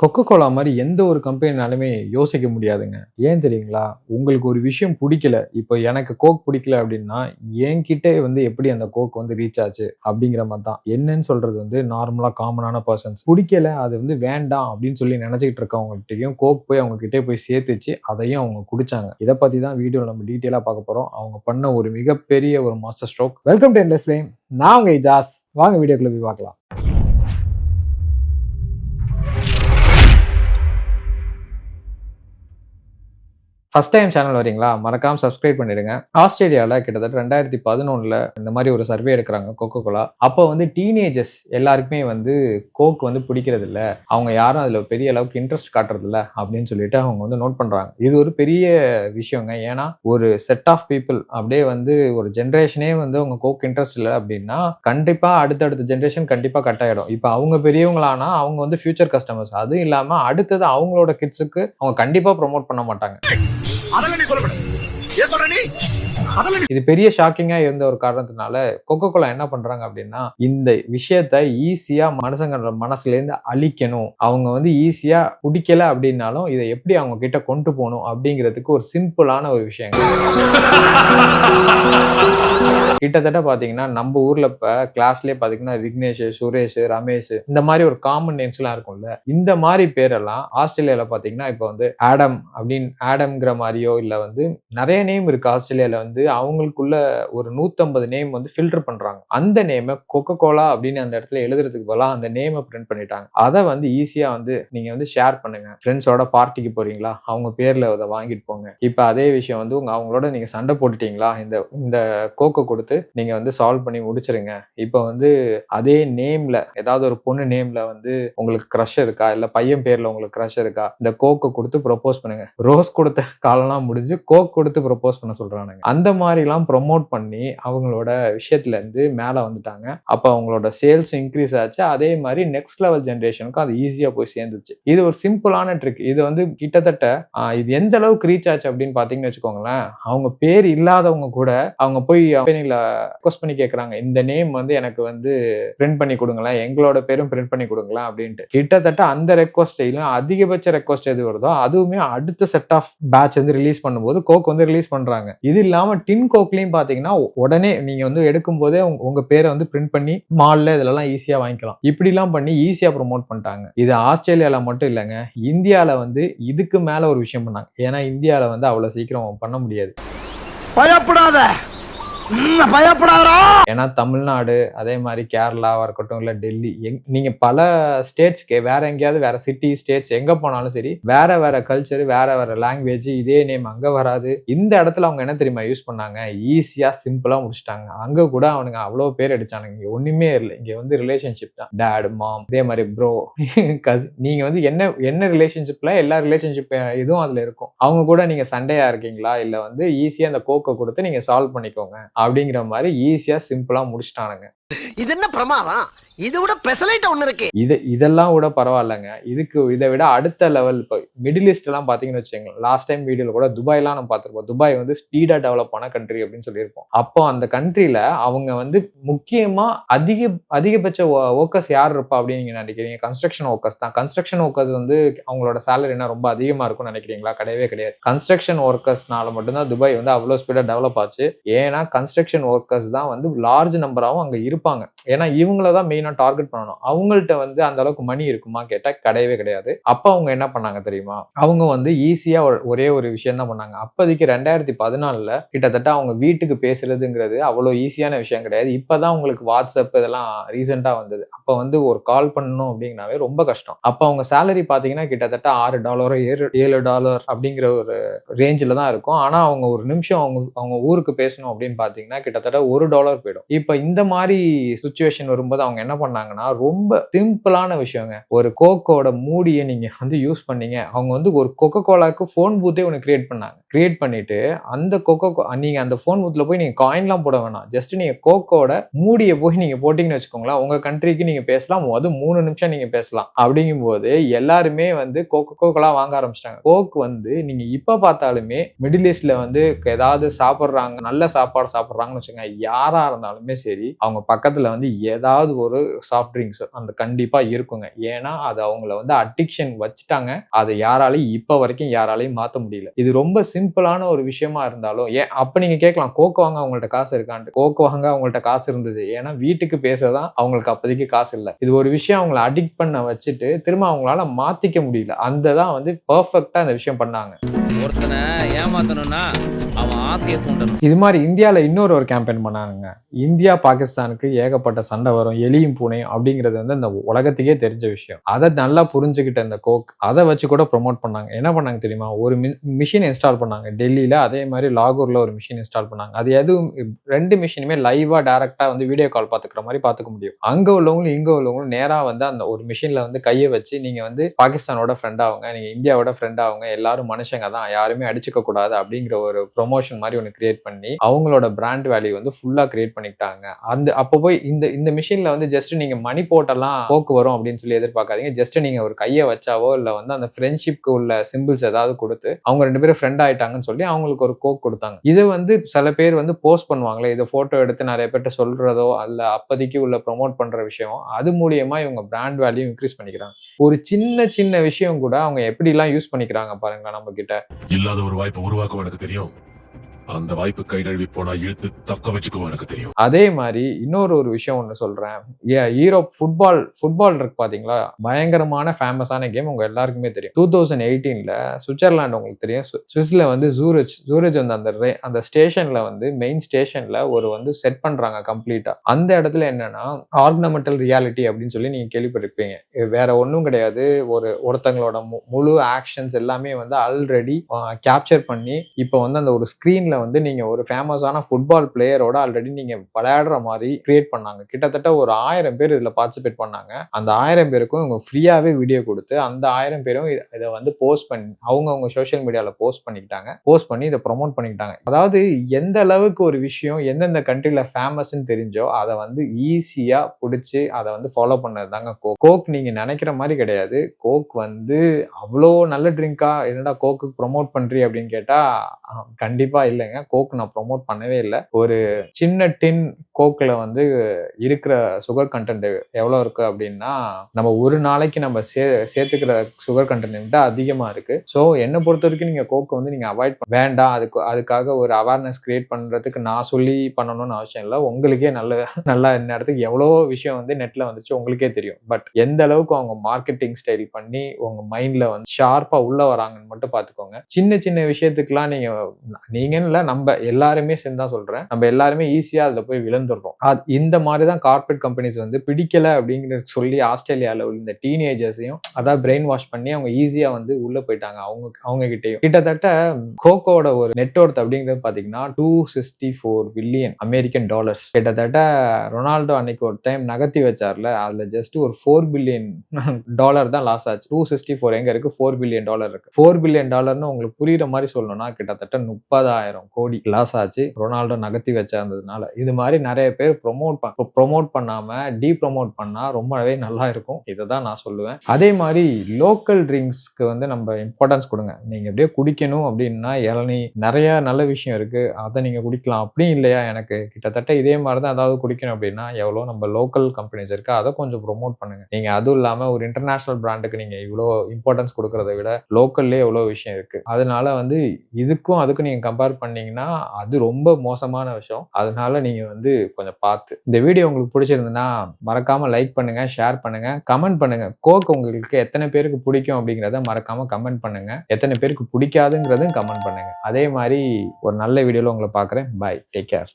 Coca Cola மாதிரி எந்த ஒரு கம்பெனினாலுமே யோசிக்க முடியாதுங்க. ஏன் தெரியுங்களா? உங்களுக்கு ஒரு விஷயம் பிடிக்கல இப்போ எனக்கு கோக் பிடிக்கல அப்படின்னா என்கிட்ட வந்து எப்படி அந்த கோக் வந்து ரீச் ஆச்சு அப்படிங்கிற மாதிரி தான். என்னன்னு சொல்றது வந்து நார்மலா காமனான பர்சன்ஸ் பிடிக்கல அது வந்து வேண்டாம் அப்படின்னு சொல்லி நினைச்சிட்டு இருக்கவங்ககிட்டயும் கோக் போய் அவங்க கிட்டே போய் சேர்த்துச்சு அதையும் அவங்க குடிச்சாங்க. இதை பத்தி தான் வீடியோவில் நம்ம டீட்டெயிலாக பார்க்க போறோம். அவங்க பண்ண ஒரு மிகப்பெரிய ஒரு மாஸ்டர் ஸ்ட்ரோக் வெல்கம் டு என்லெஸ் நான் உங்க இஜாஸ். வாங்க வீடியோக்குள்ள போய் பார்க்கலாம். ஃபர்ஸ்ட் டைம் சேனல் வரீங்களா? மறக்காம சப்ஸ்கிரைப் பண்ணிடுங்க. ஆஸ்திரேலியாவில் கிட்டத்தட்ட ரெண்டாயிரத்தி பதினொன்றில் இந்த மாதிரி ஒரு சர்வே எடுக்கிறாங்க கொக்கோ கோலா அப்போ வந்து டீனேஜர்ஸ் எல்லாருக்குமே வந்து கோக் வந்து பிடிக்கிறது இல்லை அவங்க யாரும் அதில் பெரிய அளவுக்கு இன்ட்ரெஸ்ட் காட்டுறதில்ல அப்படின்னு சொல்லிட்டு அவங்க வந்து நோட் பண்ணுறாங்க இது ஒரு பெரிய விஷயங்க. ஏன்னா ஒரு செட் ஆஃப் பீப்புள் அப்படியே வந்து ஒரு ஜென்ரேஷனே வந்து அவங்க கோக் இன்ட்ரெஸ்ட் இல்லை அப்படின்னா கண்டிப்பாக அடுத்தடுத்த ஜென்ரேஷன் கண்டிப்பாக கட் ஆகிடும் இப்போ அவங்க பெரியவங்களானா அவங்க வந்து ஃபியூச்சர் கஸ்டமர்ஸ் அதுவும் இல்லாமல் அடுத்தது அவங்களோட கிட்ஸுக்கு அவங்க கண்டிப்பாக ப்ரொமோட் பண்ண மாட்டாங்க. அதெல்லாம் நீ சொல்லப்படும் இது பெரிய ஷாக்கிங்கா இருந்த ஒரு காரணத்தினால கொக்கோ கோலா என்ன பண்றாங்க அப்படின்னா இந்த விஷயத்த ஈஸியா மனுஷங்க மனசுல இருந்து அழிக்கணும். அவங்க வந்து ஈஸியா பிடிக்கல அப்படின்னாலும் இதை எப்படி அவங்க கிட்ட கொண்டு போகணும் அப்படிங்கிறதுக்கு ஒரு சிம்பிளான ஒரு விஷயம். கிட்டத்தட்ட பாத்தீங்கன்னா நம்ம ஊர்ல இப்ப கிளாஸ்லயே பாத்தீங்கன்னா விக்னேஷ் சுரேஷ் ரமேஷ் இந்த மாதிரி ஒரு காமன் நேம்ஸ் எல்லாம் இருக்கும்ல. இந்த மாதிரி பேரெல்லாம் ஆஸ்திரேலியால பாத்தீங்கன்னா இப்போ வந்து ஆடம் அப்படின்னு ஆடம்ங்கிற மாதிரியோ இல்ல வந்து நிறைய நேம் இருக்கு ஆஸ்திரேலியாவில் வந்து அவங்களுக்குள்ள ஒரு நூற்றம்பது நேம் வந்து ஃபில்டர் பண்ணுறாங்க அந்த நேமை கொக்கோ கோலா அப்படின்னு அந்த இடத்துல எழுதுறதுக்கு பதிலாக அந்த நேமை பிரிண்ட் பண்ணிட்டாங்க. அதை வந்து ஈஸியாக வந்து நீங்கள் வந்து ஷேர் பண்ணுங்க. ஃப்ரெண்ட்ஸோட பார்ட்டிக்கு போறீங்களா? அவங்க பேரில் அதை வாங்கிட்டு போங்க. இப்போ அதே விஷயம் வந்து உங்க அவங்களோட நீங்கள் சண்டை போட்டுட்டீங்களா? இந்த இந்த கோக்கோ கொடுத்து நீங்கள் வந்து சால்வ் பண்ணி முடிச்சிருங்க. இப்போ வந்து அதே நேம்ல ஏதாவது ஒரு பொண்ணு நேம்ல வந்து உங்களுக்கு க்ரஷ் இருக்கா? இல்லை பையன் பேரில் உங்களுக்கு க்ரஷ் இருக்கா? இந்த கோக்கை கொடுத்து ப்ரொப்போஸ் பண்ணுங்க. ரோஸ் கொடுத்த காலம்லாம் முடிஞ்சு கோக் கொடுத்து ப்ரொப்போஸ் பண்ண சொல்றானுங்க. அந்த மாதிரிலாம் ப்ரொமோட் பண்ணி அவங்களோட விஷயத்துல இருந்து மேல வந்துட்டாங்க. அப்ப அவங்களோட சேல்ஸ் இன்க்ரீஸ் ஆச்சு. அதே மாதிரி நெக்ஸ்ட் லெவல் ஜென்ரேஷனுக்கும் அது ஈஸியா போய் சேர்ந்துச்சு. இது ஒரு சிம்பிளான ட்ரிக் இது வந்து கிட்டத்தட்ட இது எந்த அளவுக்கு ரீச் ஆச்சு அப்படின்னு பாத்தீங்கன்னு வச்சுக்கோங்களேன் அவங்க பேர் இல்லாதவங்க கூட அவங்க போய் கம்பெனியில் ரெக்வஸ்ட் பண்ணி கேட்குறாங்க. இந்த நேம் வந்து எனக்கு வந்து பிரிண்ட் பண்ணி கொடுங்களேன். எங்களோட பேரும் பிரிண்ட் பண்ணி கொடுங்களேன் அப்படின்ட்டு. கிட்டத்தட்ட அந்த ரெக்வஸ்டையும் அதிகபட்ச ரெக்வஸ்ட் எது வருதோ அதுவுமே அடுத்த செட் ஆஃப் பேட்ச் வந்து ரிலீஸ் பண்ணும்போது கோக் வந்து ரிலீஸ் பண்றாங்க. இது இல்லாம டின் கோக்லயும் பாத்தீங்கன்னா உடனே நீங்க வந்து எடுக்கும் போதே உங்க- பேரை வந்து பிரிண்ட் பண்ணி மால்ல இதெல்லாம் ஈஸியா வாங்கிக்கலாம். இப்படிலாம் பண்ணி ஈஸியா ப்ரோமோட் பண்ணிட்டாங்க. இது ஆஸ்திரேலியால மட்டும் இல்லைங்க இந்தியால வந்து இதுக்கு மேல ஒரு விஷயம் பண்ணாங்க. ஏன்னா இந்தியால வந்து அவ்வளவு சீக்கிரம் பண்ண முடியாது. பயப்படாத! ம், ஏன்னா தமிழ்நாடு அதே மாதிரி கேரளாவா இருக்கட்டும் இல்ல டெல்லி எங் நீங்க பல ஸ்டேட்ஸ்க்கு வேற எங்கேயாவது வேற சிட்டி ஸ்டேட்ஸ் எங்க போனாலும் சரி வேற வேற கல்ச்சர் வேற வேற லாங்குவேஜ் இதே நேம் அங்க வராது. இந்த இடத்துல அவங்க என்ன தெரியுமா யூஸ் பண்ணாங்க? ஈஸியா சிம்பிளா முடிச்சிட்டாங்க. அங்க கூட அவனுங்க அவ்வளவு பேர் அடிச்சானுங்க. இங்க ஒண்ணுமே இல்லை. இங்க வந்து ரிலேஷன்ஷிப் தான். டேட் மாம் இதே மாதிரி ப்ரோ கஸ் நீங்க வந்து என்ன என்ன ரிலேஷன்ஷிப்ல எல்லா ரிலேஷன்ஷிப் இதுவும் அதுல இருக்கும். அவங்க கூட நீங்க சண்டையா இருக்கீங்களா? இல்ல வந்து ஈஸியா அந்த கோக்கை கொடுத்து நீங்க சால்வ் பண்ணிக்கோங்க. அப்படின்னு அப்படிங்கிற மாதிரி ஈஸியா சிம்பிளா முடிச்சிட்டானுங்க. இது என்ன பிரமாதம்? இது விட பெசலைட் ஒன்று இருக்கு. இது இதெல்லாம் கூட பரவாயில்லைங்க. இதுக்கு இதை விட அடுத்த லெவல் இப்போ மிடில் ஈஸ்ட் எல்லாம் பாத்தீங்கன்னு வச்சுக்கோங்க லாஸ்ட் டைம் வீடியோல கூட துபாய்லாம் நம்ம பார்த்துருப்போம். துபாய் வந்து ஸ்பீடா டெவலப் ஆன கண்ட்ரி அப்படின்னு சொல்லியிருப்போம். அப்போ அந்த கண்ட்ரியில் அவங்க வந்து முக்கியமா அதிக அதிகபட்ச ஒர்க்கர்ஸ் யார் இருப்பா அப்படின்னு நீங்க நினைக்கிறீங்க? கன்ஸ்ட்ரக்ஷன் ஒர்க்கர்ஸ் தான். கன்ஸ்ட்ரக்ஷன் ஒர்க்கர்ஸ் வந்து அவங்களோட சேலரி என்ன ரொம்ப அதிகமா இருக்கும்னு நினைக்கிறீங்களா? கிடையவே கிடையாது. கன்ஸ்ட்ரக்ஷன் ஒர்க்கர்ஸ்னால மட்டும்தான் துபாய் வந்து அவ்வளோ ஸ்பீடா டெவலப் ஆச்சு. ஏன்னா கன்ஸ்ட்ரக்ஷன் ஒர்க்கர்ஸ் தான் வந்து லார்ஜ் நம்பராகவும் அங்க இருப்பாங்க. ஏன்னா இவங்கள தான் மெயின் டார்கெட் பண்ணணும். அவங்கள்ட்ட வந்து அந்த அளவுக்கு மணி இருக்குமா கேட்டால் கிடையவே கிடையாது. அப்போ அவங்க என்ன பண்ணாங்க தெரியுமா? அவங்க வந்து ஈஸியாக ஒரே ஒரு விஷயம் தான் பண்ணாங்க. அப்போதைக்கு ரெண்டாயிரத்தி பதினாலில் கிட்டத்தட்ட அவங்க வீட்டுக்கு பேசுறதுங்கிறது அவ்வளோ ஈஸியான விஷயம் கிடையாது. இப்போ தான் உங்களுக்கு வாட்ஸ்அப் இதெல்லாம் ரீசெண்டாக வந்தது. அப்போ வந்து ஒரு கால் பண்ணணும் அப்படிங்கனாவே ரொம்ப கஷ்டம். அப்போ அவங்க சேலரி பார்த்தீங்கன்னா கிட்டத்தட்ட ஆறு டாலரோ ஏழு ஏழு டாலர் அப்படிங்கிற ஒரு ரேஞ்சில் தான் இருக்கும். ஆனால் அவங்க ஒரு நிமிஷம் அவங்க அவங்க ஊருக்கு பேசணும் அப்படின்னு பார்த்தீங்கன்னா கிட்டத்தட்ட ஒரு டாலர் போயிடும். இப்போ இந்த மாதிரி சுச்சுவேஷன் வரும்போது அவங்க என்ன பண்ணாங்கன்னா ரொம்ப சிம்பிளான விஷயங்க. ஒரு கோக்கோட மூடியை நீங்க வந்து யூஸ் பண்ணீங்க. அவங்க வந்து ஒரு கொக்கோ கோலாக்கு ஃபோன் பூத்தே ஒன்று கிரியேட் பண்ணாங்க. கிரியேட் பண்ணிட்டு அந்த கொக்கோ நீங்க அந்த ஃபோன் பூத்தில் போய் நீங்க காயின்லாம் போட வேணாம். ஜஸ்ட் நீங்க கோக்கோட மூடியை போய் நீங்க போட்டிங்கன்னு வச்சுக்கோங்களேன். உங்க கண்ட்ரிக்கு நீங்க பேசலாம். அது மூணு நிமிஷம் நீங்க பேசலாம். அப்படிங்கும்போது எல்லாருமே வந்து கோக்கோ கோகோலா வாங்க ஆரம்பிச்சிட்டாங்க. கோக் வந்து நீங்க இப்போ பார்த்தாலுமே மிடில் ஈஸ்ட்ல வந்து ஏதாவது சாப்பிட்றாங்க நல்ல சாப்பாடு சாப்பிட்றாங்கன்னு வச்சுக்கோங்க. யாரா இருந்தாலுமே சரி அவங்க பக்கத்துல வந்து ஏதாவது ஒரு சாஃப்ட் ட்ரிங்க்ஸ் அந்த கண்டிப்பா இருக்குங்க. ஏன்னா அது அவங்கள வந்து அடிக்ஷன் வச்சுட்டாங்க. அதை யாராலையும் இப்ப வரைக்கும் யாராலையும் மாத்த முடியல. இது ரொம்ப சிம்பிளான ஒரு விஷயமா இருந்தாலும் ஏன் அப்ப நீங்க கேட்கலாம் கோக்கு வாங்க அவங்கள்ட்ட காசு இருக்கான்ட்டு. கோக்கு வாங்க அவங்கள்ட்ட காசு இருந்தது. ஏன்னா வீட்டுக்கு பேசதான் அவங்களுக்கு அப்போதைக்கு காசு இல்லை. இது ஒரு விஷயம் அவங்கள அடிக்ட் பண்ண வச்சுட்டு திரும்ப அவங்களால மாத்திக்க முடியல. அந்த தான் வந்து பர்ஃபெக்டா இந்த விஷயம் பண்ணாங்க. ஒருத்தனை ஏமாத்தணும்னா அவன் ஆசையை தூண்டணும். இது மாதிரி இந்தியாவில் இன்னொரு ஒரு கேம்பெயின் பண்ணானுங்க இந்தியா பாகிஸ்தானுக்கு ஏகப்பட்ட சண்டை வரும். எலியும் பூனை அப்படிங்கிறது வந்து அந்த உலகத்துக்கே தெரிஞ்ச விஷயம். அதை நல்லா புரிஞ்சுக்கிட்ட இந்த கோக் அதை வச்சு கூட ப்ரோமோட் பண்ணாங்க. என்ன பண்ணாங்க தெரியுமா? ஒரு மிஷின் இன்ஸ்டால் பண்ணாங்க. டெல்லியில் அதே மாதிரி லாகூரில் ஒரு மிஷின் இன்ஸ்டால் பண்ணாங்க. அது எதுவும் ரெண்டு மிஷினுமே லைவாக டேரெக்டாக வந்து வீடியோ கால் பார்த்துக்கிற மாதிரி பார்த்துக்க முடியும். அங்கே உள்ளவங்களும் இங்கே உள்ளவங்களும் நேராக வந்து அந்த ஒரு மிஷினில் வந்து கையை வச்சு நீங்கள் வந்து பாகிஸ்தானோட ஃப்ரெண்ட் ஆகுங்க நீங்கள் இந்தியாவோட ஃப்ரெண்ட் ஆகுங்க எல்லாரும் மனுஷங்க தான் யாருமே அடிச்சுக்க கூடாது அப்படிங்கிற ஒரு ப்ரொமோஷன் மாதிரி ஒன்று கிரியேட் பண்ணி அவங்களோட பிராண்ட் வேல்யூ வந்து ஃபுல்லாக கிரியேட் பண்ணிக்கிட்டாங்க. அந்த அப்போ போய் இந்த இந்த மிஷினில் வந்து ஜஸ்ட் ஜஸ்ட் நீங்கள் மணி போட்டெல்லாம் போக்கு வரும் அப்படின்னு சொல்லி எதிர்பார்க்காதீங்க. ஜஸ்ட் நீங்கள் ஒரு கையை வச்சாவோ இல்லை வந்து அந்த ஃப்ரெண்ட்ஷிப்க்கு உள்ள சிம்பிள்ஸ் ஏதாவது கொடுத்து அவங்க ரெண்டு பேரும் ஃப்ரெண்ட் ஆயிட்டாங்கன்னு சொல்லி அவங்களுக்கு ஒரு கோக் கொடுத்தாங்க. இதை வந்து சில பேர் வந்து போஸ்ட் பண்ணுவாங்களே இதை ஃபோட்டோ எடுத்து நிறைய பேர்ட்ட சொல்றதோ அல்ல அப்போதைக்கு உள்ள ப்ரொமோட் பண்ற விஷயம் அது மூலியமா இவங்க பிராண்ட் வேல்யூ இன்க்ரீஸ் பண்ணிக்கிறாங்க. ஒரு சின்ன சின்ன விஷயம் கூட அவங்க எப்படிலாம் யூஸ் பண்ணிக்கிறாங்க பாருங்களேன் நம்ம கிட்ட. இல்லாத ஒரு வாய்ப்பை உருவாக்கும் எனக்கு தெரியும். அந்த வாய்ப்பு கை நழுவி போனா இழுத்து தக்க வச்சுக்கவும் எனக்கு தெரியும். அதே மாதிரி இன்னொரு ஒரு விஷயம் ஒன்று சொல்றேன். ஈரோப் ஃபுட்பால் ஃபுட்பால் இருக்கு பாத்தீங்களா? பயங்கரமான ஃபேமஸான கேம் உங்க எல்லாருக்குமே தெரியும். டூ தௌசண்ட் எயிட்டீன்ல சுவிட்சர்லாந்து உங்களுக்கு தெரியும். சு- சுவிஸ்ல வந்து ஜூரிச் ஜூரிச் வந்து அந்த ரே- அந்த ஸ்டேஷன்ல வந்து மெயின் ஸ்டேஷன்ல ஒரு வந்து செட் பண்றாங்க கம்ப்ளீட்டா அந்த இடத்துல என்னன்னா ஆர்னமெண்டல் ரியாலிட்டி அப்படின்னு சொல்லி நீங்க கேள்விப்பட்டிருப்பீங்க. வேற ஒன்றும் கிடையாது. ஒரு ஒருத்தங்களோட மு- முழு ஆக்ஷன்ஸ் எல்லாமே வந்து ஆல்ரெடி கேப்சர் பண்ணி இப்போ வந்து அந்த ஒரு ஸ்க்ரீன்ல வந்து நீங்கள் ஒரு ஃபேமஸான ஃபுட்பால் பிளேயரோட ஆல்ரெடி நீங்கள் விளையாடுற மாதிரி கிரியேட் பண்ணாங்க. கிட்டத்தட்ட ஒரு ஆயிரம் பேர் இதில் பார்ட்டிசிபேட் பண்ணாங்க. அந்த ஆயிரம் பேருக்கும் இவங்க ஃப்ரீயாகவே வீடியோ கொடுத்து அந்த ஆயிரம் பேரும் இதை வந்து போஸ்ட் பண்ணி அவங்க அவங்க சோஷியல் மீடியாவில் போஸ்ட் பண்ணிக்கிட்டாங்க. போஸ்ட் பண்ணி இதை ப்ரொமோட் பண்ணிக்கிட்டாங்க. அதாவது எந்த அளவுக்கு ஒரு விஷயம் எந்தெந்த கண்ட்ரியில் ஃபேமஸ்ன்னு தெரிஞ்சோ அதை வந்து ஈஸியாக பிடிச்சி அதை வந்து ஃபாலோ பண்ணது தாங்க கோக் கோக் நீங்கள் நினைக்கிற மாதிரி கிடையாது. கோக் வந்து அவ்வளோ நல்ல ட்ரிங்க்காக என்னடா கோக்கு ப்ரொமோட் பண்ணுறீ அப்படின்னு கேட்டால் கண்டிப்பாக இல்லை. இல்லைங்க. கோக் நான் ப்ரொமோட் பண்ணவே இல்லை. ஒரு சின்ன டின் கோக்கில் வந்து இருக்கிற சுகர் கண்டென்ட் எவ்வளோ இருக்கு அப்படின்னா நம்ம ஒரு நாளைக்கு நம்ம சே சேர்த்துக்கிற சுகர் கண்டென்ட் அதிகமாக இருக்கு. ஸோ என்னை பொறுத்த வரைக்கும் நீங்கள் கோக்கை வந்து நீங்கள் அவாய்ட் வேண்டாம். அதுக்கு அதுக்காக ஒரு அவேர்னஸ் கிரியேட் பண்ணுறதுக்கு நான் சொல்லி பண்ணணும்னு அவசியம் இல்லை. உங்களுக்கே நல்ல நல்லா இந்த இடத்துக்கு எவ்வளோ விஷயம் வந்து நெட்டில் வந்துச்சு உங்களுக்கே தெரியும். பட் எந்த அளவுக்கு அவங்க மார்க்கெட்டிங் ஸ்டைல் பண்ணி உங்க மைண்டில் வந்து ஷார்ப்பாக உள்ளே வராங்கன்னு மட்டும் பார்த்துக்கோங்க. சின்ன சின்ன விஷயத்துக்குலாம் நீங்கள் நீங்கள் இல்ல, நம்ம எல்லாருமே சேர்ந்து தான் சொல்கிறேன் நம்ம எல்லாருமே ஈஸியாக அதில் போய் விழுந்துடுறோம். அது இந்த மாதிரி தான் கார்ப்பரேட் கம்பெனிஸ் வந்து பிடிக்கல அப்படிங்கிறது சொல்லி ஆஸ்திரேலியாவில் உள்ள இந்த டீனேஜர்ஸையும் அதாவது பிரெயின் வாஷ் பண்ணி அவங்க ஈஸியாக வந்து உள்ளே போயிட்டாங்க. அவங்க அவங்க கிட்டேயும். கிட்டத்தட்ட கோகோட ஒரு நெட்ஒர்த் அப்படிங்கிறது பார்த்தீங்கன்னா two sixty four billion American dollars கிட்டத்தட்ட ரொனால்டோ அன்னைக்கு ஒரு டைம் நகர்த்தி வச்சார்ல அதில் ஜஸ்ட் ஒரு ஃபோர் பில்லியன் டாலர் தான் லாஸ் ஆச்சு. டூ சிக்ஸ்டி ஃபோர் எங்க இருக்கு? ஃபோர் பில்லியன் டாலர் இருக்கு. ஃபோர் பில்லியன் டாலர்னு உங்களுக்கு புரியுற மாதிரி சொல்லணும்னா கிட்டத்தட்ட முப்பதாயிரம் கோடி லாஸ் ஆச்சு. ரொனால்டோ நகர்த்தி வச்சிருந்ததுனால. இது மாதிரி நிறைய பேர் ப்ரொமோட் ப்ரொமோட் பண்ணாம டீ ப்ரொமோட் பண்ணா ரொம்பவே நல்லா இருக்கும். இதை தான் நான் சொல்லுவேன். அதே மாதிரி லோக்கல் ட்ரிங்க்ஸ்க்கு வந்து நம்ம இம்பார்ட்டன்ஸ் கொடுங்க. நீங்க எப்படியோ குடிக்கணும் அப்படின்னா இளநீ நிறைய நல்ல விஷயம் இருக்கு. அதை நீங்க குடிக்கலாம். அப்படியும் இல்லையா? எனக்கு கிட்டத்தட்ட இதே மாதிரி தான் ஏதாவது குடிக்கணும் அப்படின்னா எவ்வளோ நம்ம லோக்கல் கம்பெனிஸ் இருக்கு அதை கொஞ்சம் ப்ரொமோட் பண்ணுங்க. நீங்க அதுவும் இல்லாம ஒரு இன்டர்நேஷனல் பிராண்டுக்கு நீங்க இவ்வளோ இம்பார்ட்டன்ஸ் கொடுக்கறத விட லோக்கல்லே எவ்வளோ விஷயம் இருக்கு. அதனால வந்து இதுக்கும் அதுக்கும் நீங்க கம்பேர் பண்ணி பண்ணீங்கன்னா அது ரொம்ப மோசமான விஷயம். அதனால நீங்க வந்து கொஞ்சம் பார்த்து இந்த வீடியோ உங்களுக்கு பிடிச்சிருந்ததுன்னா மறக்காம லைக் பண்ணுங்க ஷேர் பண்ணுங்க கமெண்ட் பண்ணுங்க. கோக் உங்களுக்கு எத்தனை பேருக்கு பிடிக்கும் அப்படிங்கிறத மறக்காம கமெண்ட் பண்ணுங்க. எத்தனை பேருக்கு பிடிக்காதுங்கிறதும் கமெண்ட் பண்ணுங்க. அதே மாதிரி ஒரு நல்ல வீடியோவில் உங்களை பார்க்குறேன். Bye take care